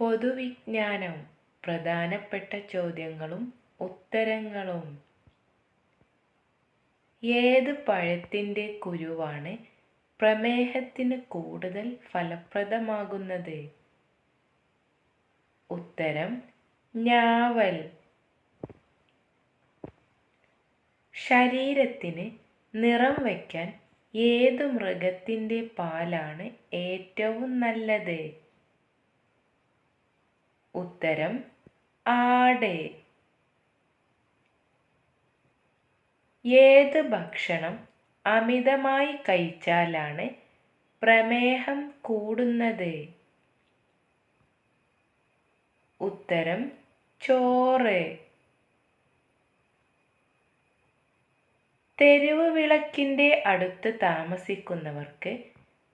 പൊതുവിജ്ഞാനം പ്രധാനപ്പെട്ട ചോദ്യങ്ങളും ഉത്തരങ്ങളും. ഏത് പഴത്തിന്റെ കുരുവാണ് പ്രമേഹത്തിന് കൂടുതൽ ഫലപ്രദമാകുന്നത്? ഉത്തരം ഞാവൽ. ശരീരത്തിന് നിറം വയ്ക്കാൻ ഏത് മൃഗത്തിന്റെ പാലാണ് ഏറ്റവും നല്ലത്? ഉത്തരം ആടെ. ഏത് ഭക്ഷണം അമിതമായി കഴിച്ചാലാണ് പ്രമേഹം കൂടുന്നത്? ഉത്തരം ചോറ്. തെരുവ് വിളക്കിന്റെ അടുത്ത് താമസിക്കുന്നവർക്ക്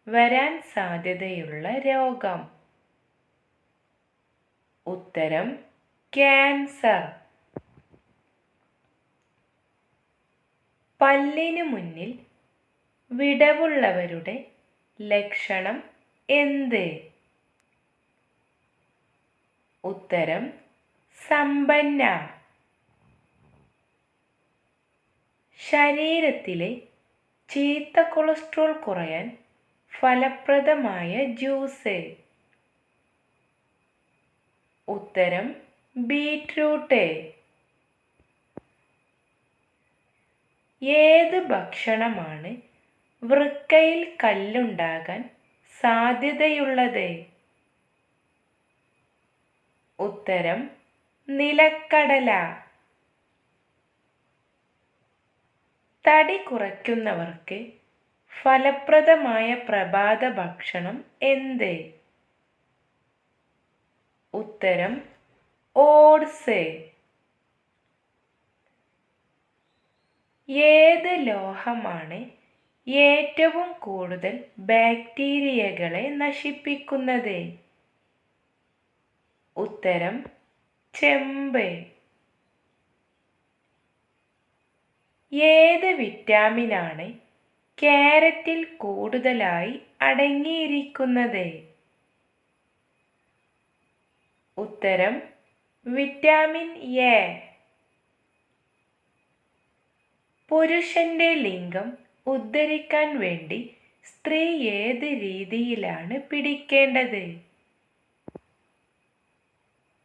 വരാൻ സാധ്യതയുള്ള രോഗം. ഉത്തരം ക്യാൻസർ. പല്ലിനു മുന്നിൽ വിടവുള്ളവരുടെ ലക്ഷണം എന്ത്? ഉത്തരം സമ്പന്ന. ശരീരത്തിലെ ചീത്ത കൊളസ്ട്രോൾ കുറയാൻ ഫലപ്രദമായ ജ്യൂസ്. ഉത്തരം ബീറ്റ്റൂട്ട്. ഏത് ഭക്ഷണമാണ് വൃക്കയിൽ കല്ലുണ്ടാകാൻ സാധ്യതയുള്ളത്? ഉത്തരം നിലക്കടല. തടി കുറയ്ക്കുന്നവർക്ക് ഫലപ്രദമായ പ്രഭാത ഭക്ഷണം എന്ത്? ഉത്തരം ഓട്സ് ഏത് ലോഹമാണ് ഏറ്റവും കൂടുതൽ ബാക്ടീരിയകളെ നശിപ്പിക്കുന്നത്? ഉത്തരം ചെമ്പ്. ഏത് വിറ്റാമിനാണ് കാരറ്റിൽ കൂടുതലായി അടങ്ങിയിരിക്കുന്നത്? ഉത്തരം വിറ്റാമിൻ എ. പുരുഷന്റെ ലിംഗം ഉദ്ധരിക്കാൻ വേണ്ടി സ്ത്രീ ഏത് രീതിയിലാണ് പിടിക്കേണ്ടത്?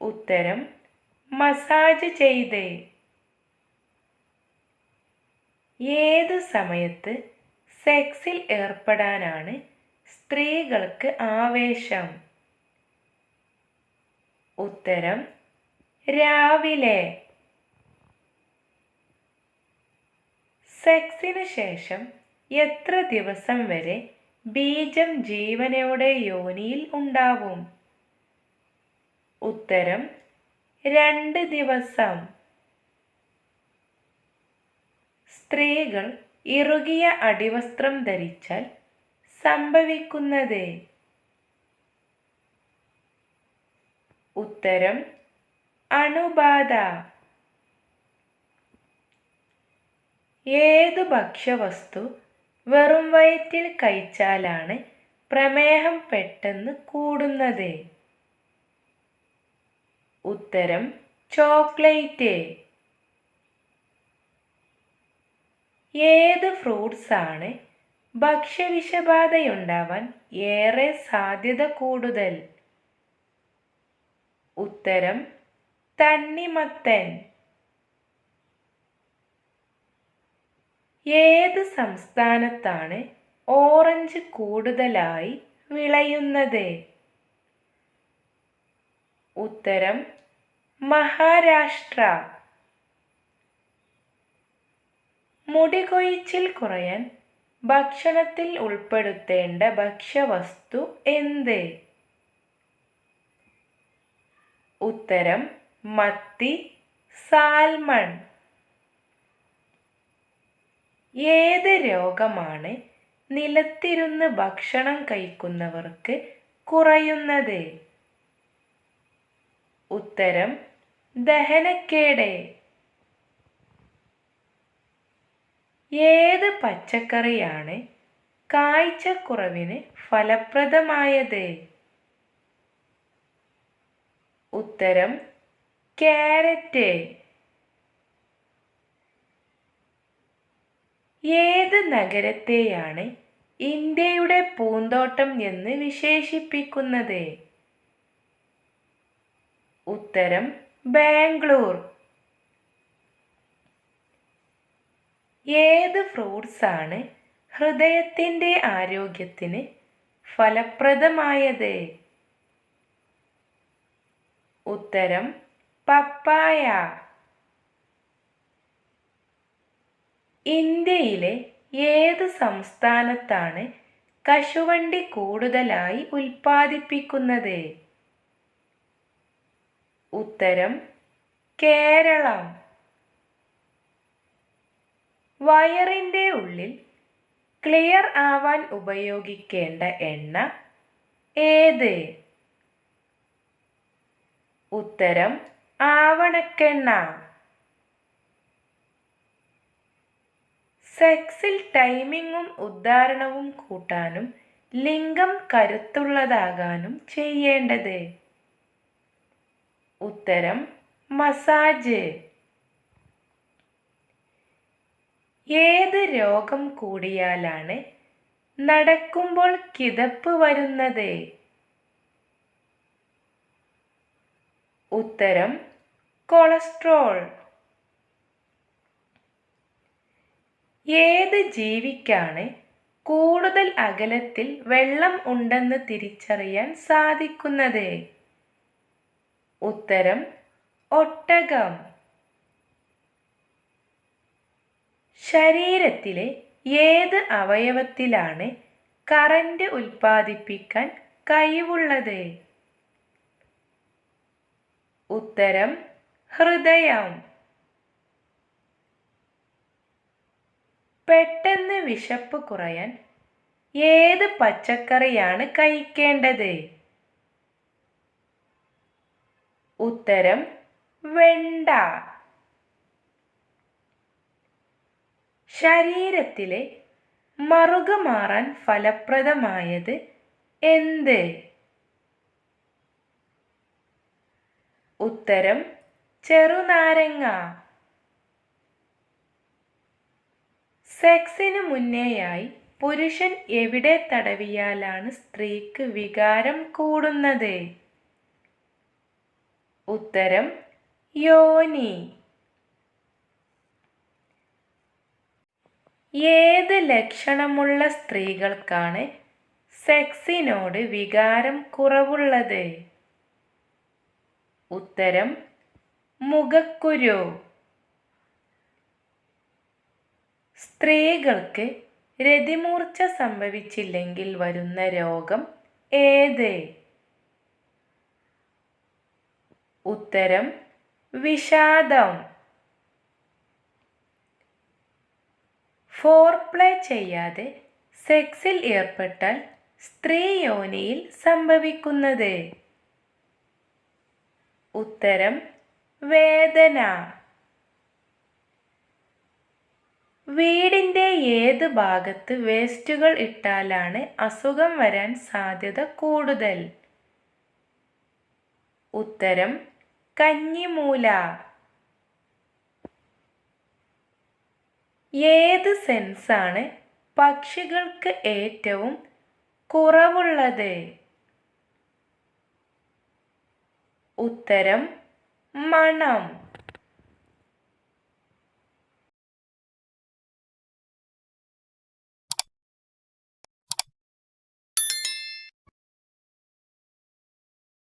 ഉത്തരം മസാജ് ചെയ്ത്. ഏത് സമയത്ത് സെക്സിൽ ഏർപ്പെടാനാണ് സ്ത്രീകൾക്ക് ആവേശം? ഉത്തരം രാവിലെ. സെക്സിന് ശേഷം എത്ര ദിവസം വരെ ബീജം ജീവനയുടെ യോനിയിൽ ഉണ്ടാവും? ഉത്തരം രണ്ട് ദിവസം. സ്ത്രീകൾ ഇറുകിയ അടിവസ്ത്രം ധരിച്ചാൽ സംഭവിക്കുന്നത് ഉത്തരം അണുബാധ. ഏത് ഭക്ഷ്യവസ്തു വെറും വയറ്റിൽ കഴിച്ചാലാണ് പ്രമേഹം പെട്ടെന്ന് കൂടുന്നത്? ഉത്തരം ചോക്ലേറ്റ്. ഏത് ഫ്രൂട്ട്സ് ആണ് ഭക്ഷ്യവിഷബാധയുണ്ടാവാൻ ഏറെ സാധ്യത കൂടുതൽ? ഉത്തരം തണ്ണിമത്തൻ. ഏത് സംസ്ഥാനത്താണ് ഓറഞ്ച് കൂടുതലായി വിളയുന്നത്? ഉത്തരം മഹാരാഷ്ട്ര. മുടി കൊഴിച്ചിൽ കുറയാൻ ഭക്ഷണത്തിൽ ഉൾപ്പെടുത്തേണ്ട ഭക്ഷ്യവസ്തു എന്ത്? ഉത്തരം മത്തി സാൽമൺ. ഏത് രോഗമാണ് നിലത്തിരുന്ന് ഭക്ഷണം കഴിക്കുന്നവർക്ക് കുറയുന്നത്? ഉത്തരം ദഹനക്കേട്. ഏത് പച്ചക്കറിയാണ് കാഴ്ചക്കുറവിന് ഫലപ്രദമായത്? ഉത്തരം കാരറ്റ് ഏത് നഗരത്തെയാണ് ഇന്ത്യയുടെ പൂന്തോട്ടം എന്ന് വിശേഷിപ്പിക്കുന്നത്? ഉത്തരം ബാംഗ്ലൂർ. ഏത് ഫ്രൂട്ട്സ് ആണ് ഹൃദയത്തിന്റെ ആരോഗ്യത്തിന് ഫലപ്രദമായത്? ഉത്തരം പപ്പായ. ഇന്ത്യയിലെ ഏത് സംസ്ഥാനത്താണ് കശുവണ്ടി കൂടുതലായി ഉൽപ്പാദിപ്പിക്കുന്നത്? ഉത്തരം കേരളം. വയറിന്റെ ഉള്ളിൽ ക്ലിയർ ആവാൻ ഉപയോഗിക്കേണ്ട എണ്ണ ഏത്? ഉത്തരം ആവണക്കെണ്ണ. സെക്സിൽ ടൈമിങ്ങും ഉദ്ധാരണവും കൂട്ടാനും ലിംഗം കരുത്തുള്ളതാകാനും ചെയ്യേണ്ടത്. ഉത്തരം മസാജ്. ഏത് രോഗം കൂടിയാലാണ് നടക്കുമ്പോൾ കിതപ്പ് വരുന്നത്? ഉത്തരം കൊളസ്ട്രോൾ. ഏത് ജീവിക്കാണ് കൂടുതൽ അകലത്തിൽ വെള്ളം ഉണ്ടെന്ന് തിരിച്ചറിയാൻ സാധിക്കുന്നത്? ഉത്തരം ഒട്ടകം. ശരീരത്തിലെ ഏത് അവയവത്തിലാണ് കറന്റ് ഉൽപ്പാദിപ്പിക്കാൻ കഴിവുള്ളത്? ഉത്തരം ഹൃദയം. പെട്ടെന്ന് വിശപ്പ് കുറയാൻ ഏത് പച്ചക്കറിയാണ് കഴിക്കേണ്ടത്? ഉത്തരം വെണ്ട. ശരീരത്തിലെ മറുക മാറാൻ ഫലപ്രദമായത് എന്ത്? ഉത്തരം ചെറുനാരങ്ങ. സെക്സിന് മുന്നേയായി പുരുഷൻ എവിടെ തടവിയാലാണ് സ്ത്രീക്ക് വികാരം കൂടുന്നത്? ഉത്തരം യോനി. ഏത് ലക്ഷണമുള്ള സ്ത്രീകൾക്കാണ് സെക്സിനോട് വികാരം കുറവുള്ളത്? ഉത്തരം മുഖക്കുരു. സ്ത്രീകൾക്ക് രതിമൂർച്ച സംഭവിച്ചില്ലെങ്കിൽ വരുന്ന രോഗം ഏത്? ഉത്തരം വിഷാദം. ഫോർപ്ലേ ചെയ്യാതെ സെക്സിൽ ഏർപ്പെട്ടാൽ സ്ത്രീ യോനിയിൽ സംഭവിക്കുന്നത് ഉത്തരം വേദന. വീടിന്റെ ഏത് ഭാഗത്ത് വേസ്റ്റുകൾ ഇട്ടാലാണ് അസുഖം വരാൻ സാധ്യത കൂടുതൽ? ഉത്തരം കഞ്ഞിമൂല. ഏത് സെൻസാണ് പക്ഷികൾക്ക് ഏറ്റവും കുറവുള്ളത്? ഉത്തരം മണം.